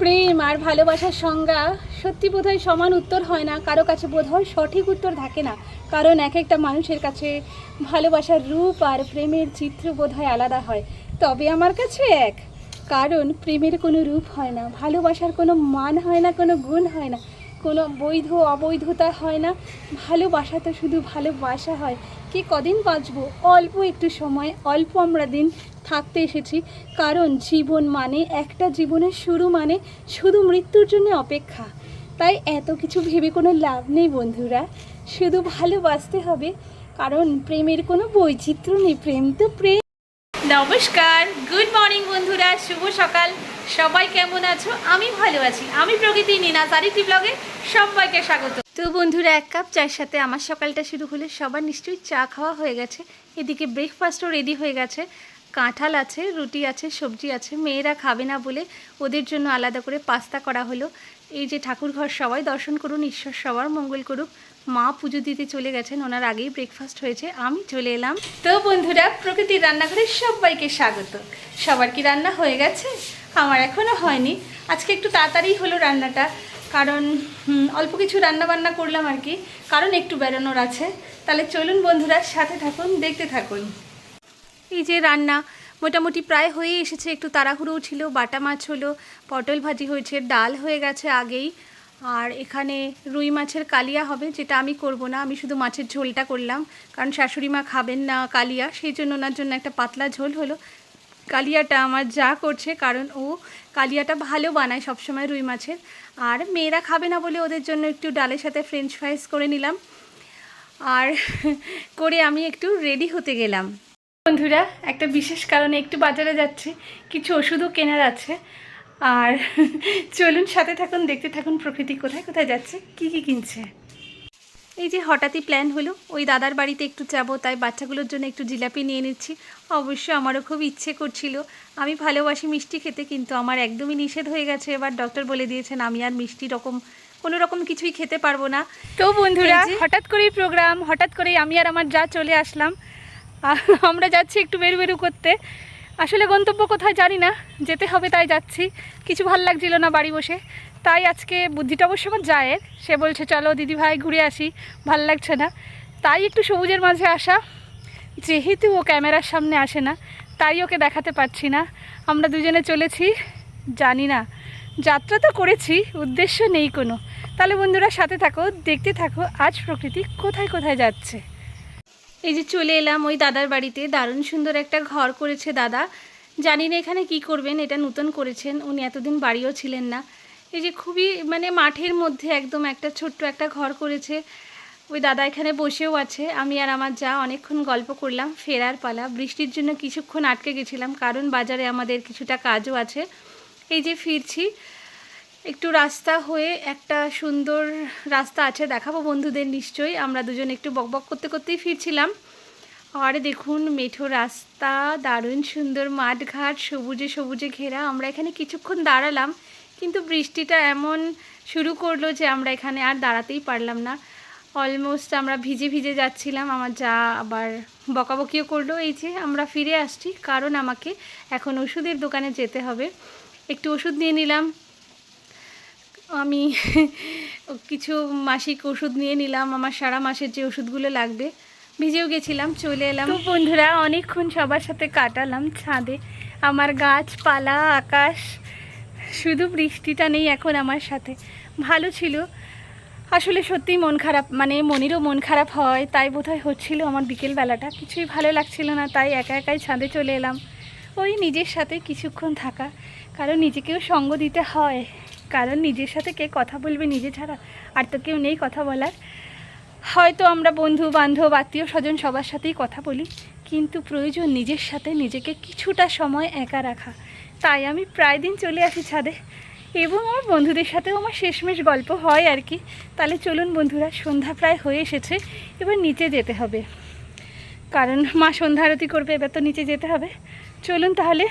প্রেম আর ভালোবাসার সংজ্ঞা সত্যি বোধহয় সমান উত্তর হয় না, কারও কাছে বোধহয় সঠিক উত্তর থাকে না। কারণ এক একটা মানুষের কাছে ভালোবাসার রূপ আর প্রেমের চিত্র বোধ হয় আলাদা হয়। তবে আমার কাছে এক, কারণ প্রেমের কোনো রূপ হয় না, ভালোবাসার কোনো মান হয় না, কোনো গুণ হয় না। কোনো বৈধ অবৈধতা হয় না। ভালোবাসা তো শুধু ভালোবাসা হয়। কি কদিন বাঁচবো? অল্প একটু সময়, অল্প আমরা দিন থাকতে এসেছি। কারণ জীবন মানে একটা জীবনের শুরু মানে শুধু মৃত্যুর জন্য অপেক্ষা। তাই এত কিছু ভেবে কোনো লাভ নেই বন্ধুরা। শুধু ভালোবাসতে হবে। কারণ প্রেমের কোনো বৈচিত্র্য নেই। প্রেম তো প্রেম। নমস্কার। গুড মর্নিং বন্ধুরা। শুভ সকাল। সবাই কেমন আছো? আমি ভালো আছি। আমি প্রকৃতি নিনা চারিটি ব্লগে সবাইকে স্বাগত। তো বন্ধুরা, এক কাপ চায়ের সাথে আমার সকালটা শুরু হলে সবার নিশ্চয়ই চা খাওয়া হয়ে গেছে। এদিকে ব্রেকফাস্টও রেডি হয়ে গেছে। কাঁঠাল আছে, রুটি আছে, সবজি আছে, মেয়েরা খাবে না বলে ওদের জন্য আলাদা করে পাস্তা করা হলো। এই যে ঠাকুর ঘর সবাই দর্শন করুন, ঈশ্বর সবার মঙ্গল করুক। মা পুজো দিতে চলে গেছেন, ওনার আগেই ব্রেকফাস্ট হয়েছে, আমি চলে এলাম। তো বন্ধুরা, প্রকৃতির রান্নাঘরে সবাইকে স্বাগত। সবার কি রান্না হয়ে গেছে? আমার এখনও হয়নি। আজকে একটু তাড়াতাড়ি হলো রান্নাটা, কারণ অল্প কিছু রান্না বান্না করলাম আর কি, কারণ একটু বেরোনোর আছে। তাহলে চলুন বন্ধুরা, সাথে থাকুন, দেখতে থাকুন। এই যে রান্না, মোটামুটি প্রায় হয়ে এসেছে। একটু তাড়াহুড়োও ছিল, বাটা মাছ হলো, পটল ভাজি হয়েছে, ডাল হয়ে গেছে আগেই। আর এখানে রুই মাছের কালিয়া হবে, যেটা আমি করব না, আমি শুধু মাছের ঝোলটা করলাম। কারণ শাশুড়ি মা খাবেন না কালিয়া, সেই জন্য ওনার জন্য একটা পাতলা ঝোল হলো। কালিয়াটা আমার যা করছে, কারণ ও কালিয়াটা ভালো বানায় সবসময় রুই মাছের। আর মেয়েরা খাবে না বলে ওদের জন্য একটু ডালের সাথে ফ্রেঞ্চ ফ্রাইস করে নিলাম। আর করে আমি একটু রেডি হতে গেলাম। বন্ধুরা একটা বিশেষ কারণে একটু বাজারে যাচ্ছি। কিছু ওষুধও কেনার আছে। আর চলুন সাথে থাকুন দেখতে থাকুন প্রকৃতি কোথায় কোথায় যাচ্ছে কি কি কিনছে। এই যে হঠাৎই প্ল্যান হলো ওই দাদার বাড়িতে একটু যাব তাই বাচ্চাগুলোর জন্য একটু জিলাপি নিয়ে নিচ্ছি। অবশ্য আমারও খুব ইচ্ছে করছিল। আমি ভালোবাসি মিষ্টি খেতে কিন্তু আমার একদমই নিষেধ হয়ে গেছে। এবার ডক্টর বলে দিয়েছেন আমি আর মিষ্টি রকম কোনো রকম কিছুই খেতে পারব না। তো বন্ধুরা হঠাৎ করেই প্রোগ্রাম হঠাৎ করেই আমি আর আমার যা চলে আসলাম। আর আমরা যাচ্ছি একটু বেরু বেরু করতে। আসলে গন্তব্য কোথায় জানি না, যেতে হবে তাই যাচ্ছি। কিছু ভালো লাগছিল না বাড়ি বসে। তাই আজকে বুদ্ধিটা অবশ্য আমার জায়ের। সে বলছে, চলো দিদি ভাই ঘুরে আসি, ভালো লাগছে না। তাই একটু সবুজের মাঝে আসা। যেহেতু ও ক্যামেরার সামনে আসে না, তাই ওকে দেখাতে পারছি না। আমরা দুজনে চলেছি, জানি না। যাত্রা তো করেছি, উদ্দেশ্য নেই কোনো। তাহলে বন্ধুরা সাথে থাকো, দেখতে থাকো, আজ প্রকৃতি কোথায় কোথায় যাচ্ছে। এই যে চলে এলাম ওই দাদার বাড়িতে। দারুণ সুন্দর একটা ঘর করেছে দাদা। জানি না এখানে কি করবেন, এটা নতুন করেছেন, উনি এতদিন বাড়িও ছিলেন না। এই যে খুবই মানে মাঠের মধ্যে একদম একটা ছোট্ট একটা ঘর করেছে। ওই দাদা এখানে বসেও আছে। আমি আর আমার যা অনেকক্ষণ গল্প করলাম, ফেরার পালা। বৃষ্টির জন্য কিছুক্ষণ আটকে গেছিলাম, কারণ বাজারে আমাদের কিছুটা কাজও আছে। এই যে ফিরছি। একটু রাস্তা হয়ে একটা সুন্দর রাস্তা আছে, দেখাবো বন্ধুদের নিশ্চয়ই। আমরা দুজন একটু বকবক করতে করতেই ফিরছিলাম। আর দেখুন, মেঠো রাস্তা, দারুণ সুন্দর মাঠঘাট, সবুজে সবুজে ঘেরা। আমরা এখানে কিছুক্ষণ দাঁড়ালাম, কিন্তু বৃষ্টিটা এমন শুরু করল যে আমরা এখানে আর দাঁড়াতেই পারলাম না। অলমোস্ট আমরা ভিজে ভিজে যাচ্ছিলাম, আমার যা আবার বকাবকিও করল। এই যে আমরা ফিরে আসছি, কারণ আমাকে এখন ওষুধের দোকানে যেতে হবে। একটু ওষুধ নিয়ে নিলাম। আমি কিছু মাসিক ওষুধ নিয়ে নিলাম, আমার সারা মাসের যে ওষুধগুলো লাগবে। ভিজেও গেছিলাম, চলে এলাম। তো বন্ধুরা, অনেকক্ষণ সবার সাথে কাটালাম ছাদে। আমার গাছপালা, আকাশ, শুধু বৃষ্টিটা নেই এখন আমার সাথে। ভালো ছিল। আসলে সত্যিই মন খারাপ মানে মনেরও মন খারাপ হয়, তাই বোধহয় হচ্ছিল আমার বিকেলবেলাটা। কিছুই ভালো লাগছিল না, তাই একা একাই ছাদে চলে এলাম। ওই নিজের সাথে কিছুক্ষণ থাকা, কারণ নিজেকেও সঙ্গ দিতে হয়। কারণ নিজের সাথে কে কথা বলবে নিজে ছাড়া? আর তো কেউ নেই কথা বলার। হয়তো আমরা বন্ধু, বান্ধব, আত্মীয় স্বজন সবার সাথেই কথা বলি, কিন্তু প্রয়োজন নিজের সাথে নিজেকে কিছুটা সময় একা রাখা। তাই আমি প্রায় দিন চলে আসি ছাদে। এবং আমার বন্ধুদের সাথেও আমার শেষমেশ গল্প হয় আর কি। তাহলে চলুন বন্ধুরা, সন্ধ্যা প্রায় হয়ে এসেছে, এবার নিচে যেতে হবে। কারণ মা সন্ধ্যা আরতি করবে, এবার তো নিচে যেতে হবে। চলুন তাহলে।